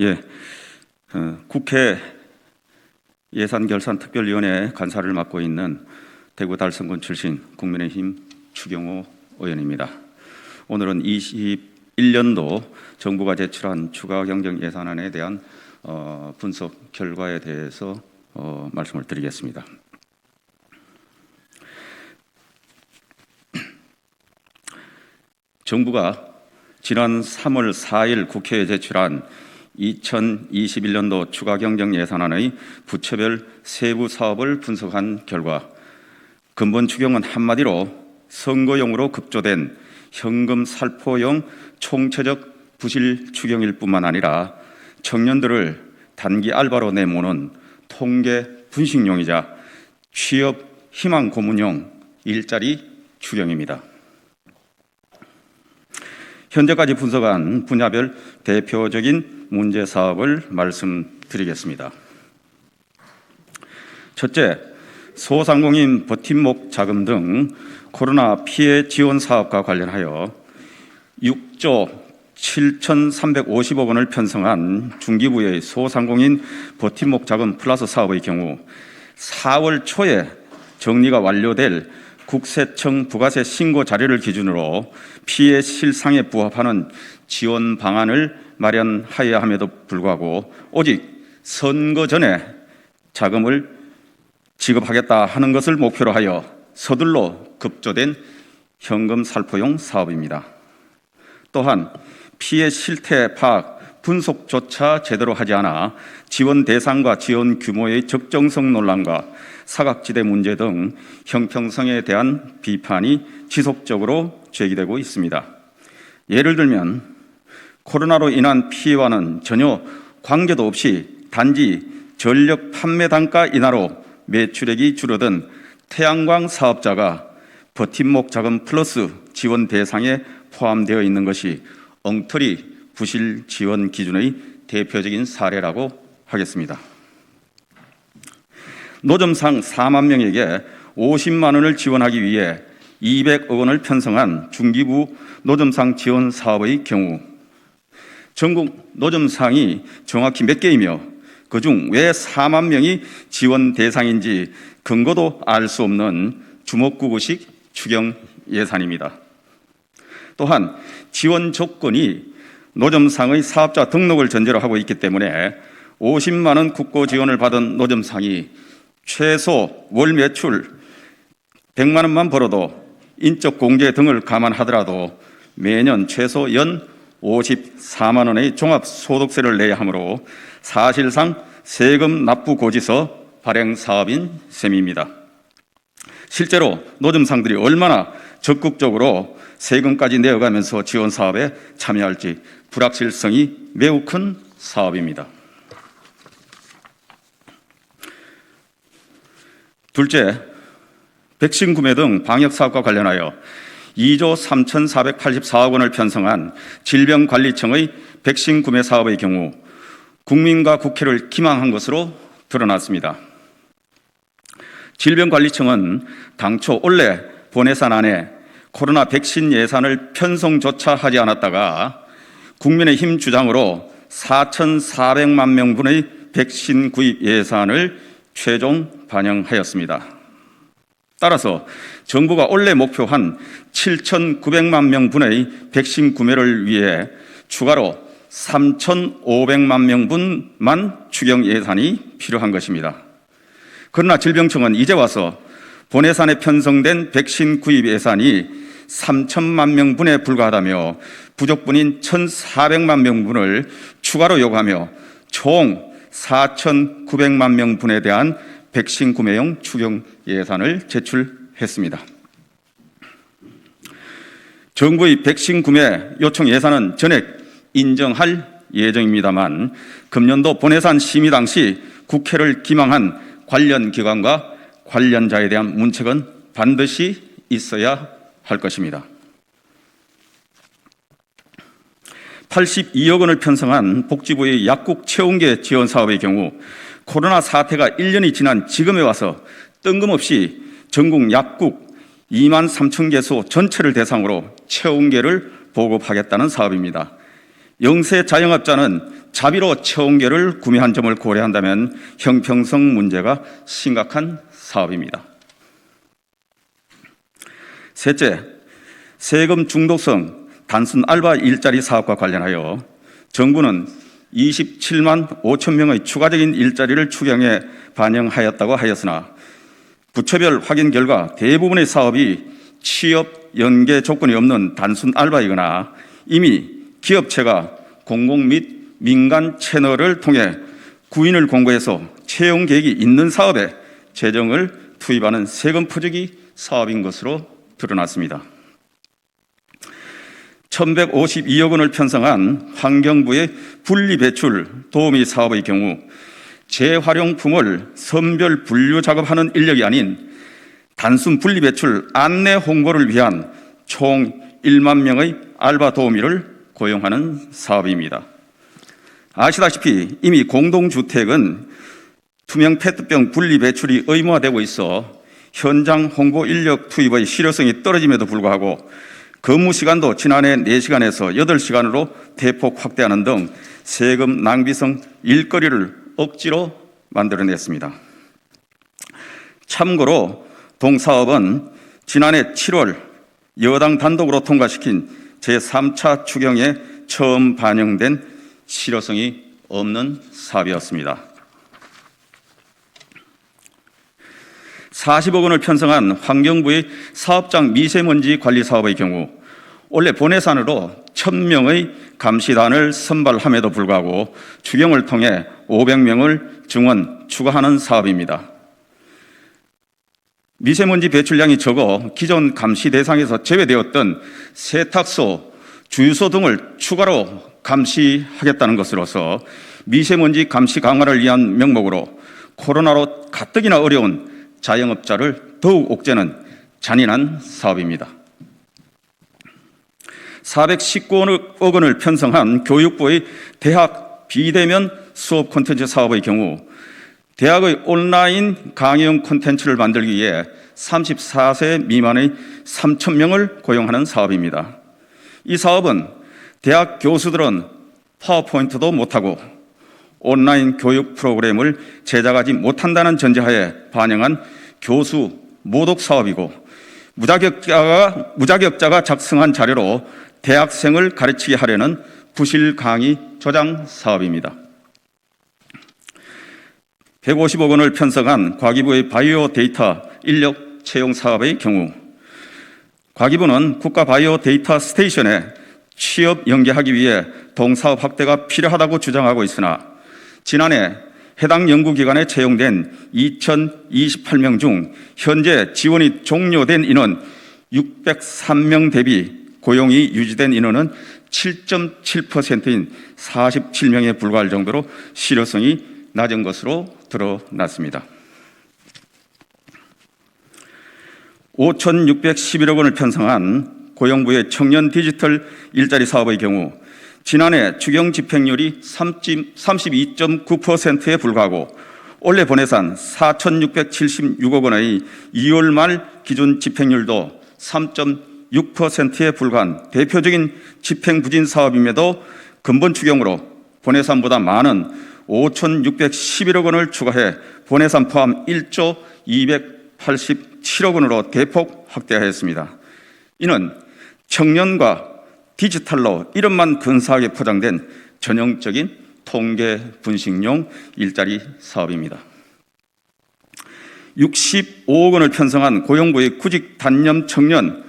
예, 어, 국회 예산결산특별위원회 간사를 맡고 있는 대구 달성군 출신 국민의힘 추경호 의원입니다. 오늘은 21년도 정부가 제출한 추가 경정 예산안에 대한 어, 분석 결과에 대해서 어, 말씀을 드리겠습니다. 정부가 지난 3월 4일 국회에 제출한 2021년도 추가 경정 예산안의 부처별 세부 사업을 분석한 결과 근본 추경은 한마디로 선거용으로 급조된 현금 살포용 총체적 부실 추경일 뿐만 아니라 청년들을 단기 알바로 내모는 통계 분식용이자 취업 희망 고문용 일자리 추경입니다. 현재까지 분석한 분야별 대표적인 문제 사업을 말씀드리겠습니다. 첫째, 소상공인 버팀목 자금 등 코로나 피해 지원 사업과 관련하여 6조 7,350억 원을 편성한 중기부의 소상공인 버팀목 자금 플러스 사업의 경우 4월 초에 정리가 완료될 국세청 부가세 신고 자료를 기준으로 피해 실상에 부합하는 지원 방안을 마련하여야 함에도 불구하고 오직 선거 전에 자금을 지급하겠다 하는 것을 목표로 하여 서둘러 급조된 현금 살포용 사업입니다. 또한 피해 실태 파악, 분석조차 제대로 하지 않아 지원 대상과 지원 규모의 적정성 논란과 사각지대 문제 등 형평성에 대한 비판이 지속적으로 제기되고 있습니다. 예를 들면 코로나로 인한 피해와는 전혀 관계도 없이 단지 전력 판매 단가 인하로 매출액이 줄어든 태양광 사업자가 버팀목 자금 플러스 지원 대상에 포함되어 있는 것이 엉터리 부실 지원 기준의 대표적인 사례라고 하겠습니다. 노점상 4만 명에게 50만 원을 지원하기 위해 200억 원을 편성한 중기부 노점상 지원 사업의 경우 전국 노점상이 정확히 몇 개이며 그 중 왜 4만 명이 지원 대상인지 근거도 알 수 없는 주먹구구식 추경 예산입니다. 또한 지원 조건이 노점상의 사업자 등록을 전제로 하고 있기 때문에 50만 원 국고 지원을 받은 노점상이 최소 월 매출 100만 원만 벌어도 인적 공제 등을 감안하더라도 매년 최소 연 54만 원의 종합 소득세를 내야 하므로 사실상 세금 납부 고지서 발행 사업인 셈입니다. 실제로 노점상들이 얼마나 적극적으로 세금까지 내어가면서 지원 사업에 참여할지 불확실성이 매우 큰 사업입니다. 둘째, 백신 구매 등 방역 사업과 관련하여 2조 3,484억 원을 편성한 질병관리청의 백신 구매 사업의 경우 국민과 국회를 기망한 것으로 드러났습니다. 질병관리청은 당초 원래 본예산 안에 코로나 백신 예산을 편성조차 하지 않았다가 국민의힘 주장으로 4,400만 명분의 백신 구입 예산을 최종 반영하였습니다. 따라서 정부가 원래 목표한 7,900만 명분의 백신 구매를 위해 추가로 3,500만 명분만 추경 예산이 필요한 것입니다. 그러나 질병청은 이제 와서 본예산에 편성된 백신 구입 예산이 3천만 명분에 불과하다며 부족분인 1,400만 명분을 추가로 요구하며 총 4,900만 명분에 대한 백신 구매용 추경 예산을 제출했습니다. 정부의 백신 구매 요청 예산은 전액 인정할 예정입니다만 금년도 본예산 심의 당시 국회를 기망한 관련 기관과 관련자에 대한 문책은 반드시 있어야 할 것입니다. 82억 원을 편성한 복지부의 약국 채용계 지원 사업의 경우 코로나 사태가 1년이 지난 지금에 와서 뜬금없이 전국 약국 2만 3천 개소 전체를 대상으로 채용계를 보급하겠다는 사업입니다. 영세 자영업자는 자비로 체온계를 구매한 점을 고려한다면 형평성 문제가 심각한 사업입니다. 셋째, 세금 중독성 단순 알바 일자리 사업과 관련하여 정부는 27만 5천 명의 추가적인 일자리를 추경에 반영하였다고 하였으나 부처별 확인 결과 대부분의 사업이 취업 연계 조건이 없는 단순 알바이거나 이미 기업체가 공공 및 민간 채널을 통해 구인을 공고해서 채용 계획이 있는 사업에 재정을 투입하는 세금 퍼주기 사업인 것으로 드러났습니다. 1152억 원을 편성한 환경부의 분리배출 도우미 사업의 경우 재활용품을 선별 분류 작업하는 인력이 아닌 단순 분리배출 안내 홍보를 위한 총 1만 명의 알바 도우미를 고용하는 사업입니다. 아시다시피 이미 공동주택은 투명 페트병 분리 배출이 의무화되고 있어 현장 홍보 인력 투입의 실효성이 떨어짐에도 불구하고 근무 시간도 지난해 4시간에서 8시간으로 대폭 확대하는 등 세금 낭비성 일거리를 억지로 만들어냈습니다. 참고로 동사업은 지난해 7월 여당 단독으로 통과시킨 제3차 추경에 처음 반영된 실효성이 없는 사업이었습니다. 40억 원을 편성한 환경부의 사업장 미세먼지 관리 사업의 경우 원래 본예산으로 1000명의 감시단을 선발함에도 불구하고 추경을 통해 500명을 증원 추가하는 사업입니다. 미세먼지 배출량이 적어 기존 감시 대상에서 제외되었던 세탁소, 주유소 등을 추가로 감시하겠다는 것으로서 미세먼지 감시 강화를 위한 명목으로 코로나로 가뜩이나 어려운 자영업자를 더욱 옥죄는 잔인한 사업입니다. 419억 원을 편성한 교육부의 대학 비대면 수업 콘텐츠 사업의 경우 대학의 온라인 강의형 콘텐츠를 만들기 위해 34세 미만의 3천 명을 고용하는 사업입니다. 이 사업은 대학 교수들은 파워포인트도 못하고 온라인 교육 프로그램을 제작하지 못한다는 전제하에 반영한 교수 모독 사업이고 무자격자가, 무자격자가 작성한 자료로 대학생을 가르치게 하려는 부실 강의 조장 사업입니다. 150억 원을 편성한 과기부의 바이오 데이터 인력 채용 사업의 경우 과기부는 국가 바이오 데이터 스테이션에 취업 연계하기 위해 동사업 확대가 필요하다고 주장하고 있으나 지난해 해당 연구기관에 채용된 2028명 중 현재 지원이 종료된 인원 603명 대비 고용이 유지된 인원은 7.7%인 47명에 불과할 정도로 실효성이 낮은 것으로 드러났습니다. 5,611억 원을 편성한 고용부의 청년 디지털 일자리 사업의 경우 지난해 추경 집행률이 32.9%에 불과하고 올해 본예산 4,676억 원의 2월 말 기준 집행률도 3.6%에 불과한 대표적인 집행 부진 사업임에도 근본 추경으로 본예산보다 많은 5,611억 원을 추가해 본예산 포함 1조 287억 원으로 대폭 확대하였습니다. 이는 청년과 디지털로 이름만 근사하게 포장된 전형적인 통계 분식용 일자리 사업입니다. 65억 원을 편성한 고용부의 구직 단념 청년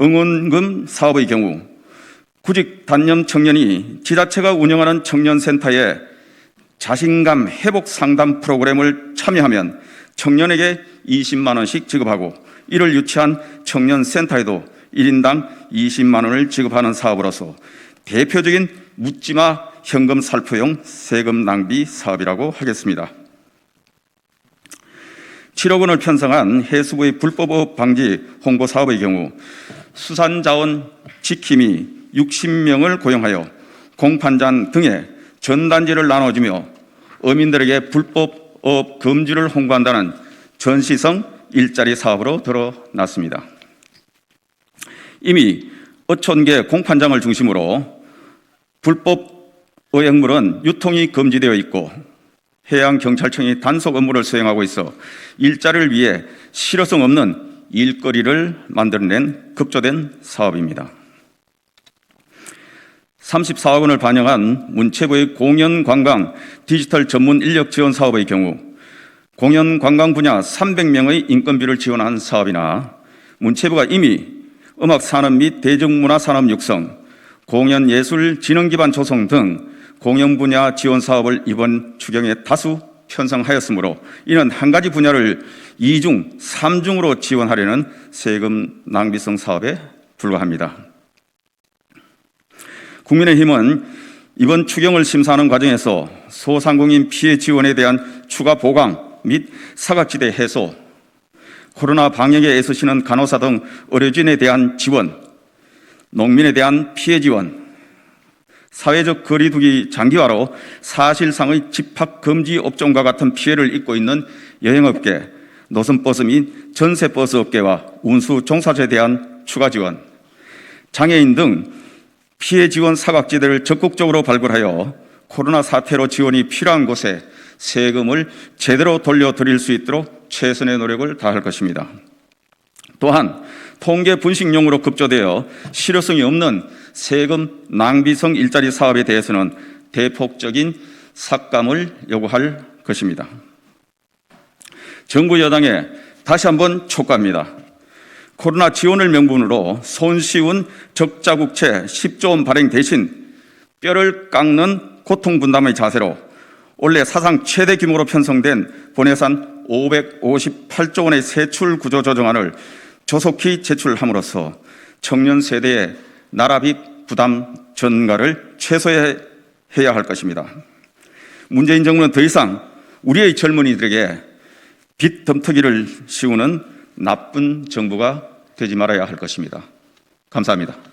응원금 사업의 경우 구직 단념 청년이 지자체가 운영하는 청년센터에 자신감 회복 상담 프로그램을 참여하면 청년에게 20만 원씩 지급하고 이를 유치한 청년센터에도 1인당 20만 원을 지급하는 사업으로서 대표적인 묻지마 현금 살포용 세금 낭비 사업이라고 하겠습니다. 7억 원을 편성한 해수부의 불법업 방지 홍보 사업의 경우 수산자원 지킴이 60명을 고용하여 공판장 등에 전단지를 나눠주며 어민들에게 불법업 금지를 홍보한다는 전시성 일자리 사업으로 불법 의약물은 유통이 금지되어 있고 해양경찰청이 단속 업무를 수행하고 있어 일자리를 위해 실효성 없는 일거리를 만들어낸 급조된 사업입니다. 34억 원을 반영한 문체부의 공연 관광 디지털 전문 인력 지원 사업의 경우 공연 관광 분야 300명의 인건비를 지원한 사업이나 문체부가 이미 음악 산업 및 대중문화 산업 육성, 공연 예술 진흥 기반 조성 등 공연 분야 지원 사업을 이번 추경에 다수 편성하였으므로 이는 한 가지 분야를 이중삼중으로 지원하려는 세금 낭비성 사업에 불과합니다. 국민의힘은 이번 추경을 심사하는 과정에서 소상공인 피해 지원에 대한 추가 보강 및 사각지대 해소, 코로나 방역에 애쓰시는 간호사 등 의료진에 대한 지원, 농민에 대한 피해 지원, 사회적 거리두기 장기화로 사실상의 집합 금지 업종과 같은 피해를 입고 있는 여행업계, 노선버스 및 전세버스 업계와 운수 종사자에 대한 추가 지원, 장애인 등 피해 지원 사각지대를 적극적으로 발굴하여 코로나 사태로 지원이 필요한 곳에 세금을 제대로 돌려드릴 수 있도록 최선의 노력을 다할 것입니다. 또한 통계 분식용으로 급조되어 실효성이 없는 세금 낭비성 일자리 사업에 대해서는 대폭적인 삭감을 요구할 것입니다. 정부 여당에 다시 한번 촉구합니다. 코로나 지원을 명분으로 손쉬운 적자국채 10조 원 발행 대신 뼈를 깎는 고통 분담의 자세로 올해 사상 최대 규모로 편성된 본예산 558조 원의 세출 구조 조정안을 조속히 제출함으로써 청년 세대의 나라비 부담 전가를 최소화해야 할 것입니다. 문재인 정부는 더 이상 우리의 젊은이들에게 빚 덤터기를 씌우는 나쁜 정부가 되지 말아야 할 것입니다. 감사합니다.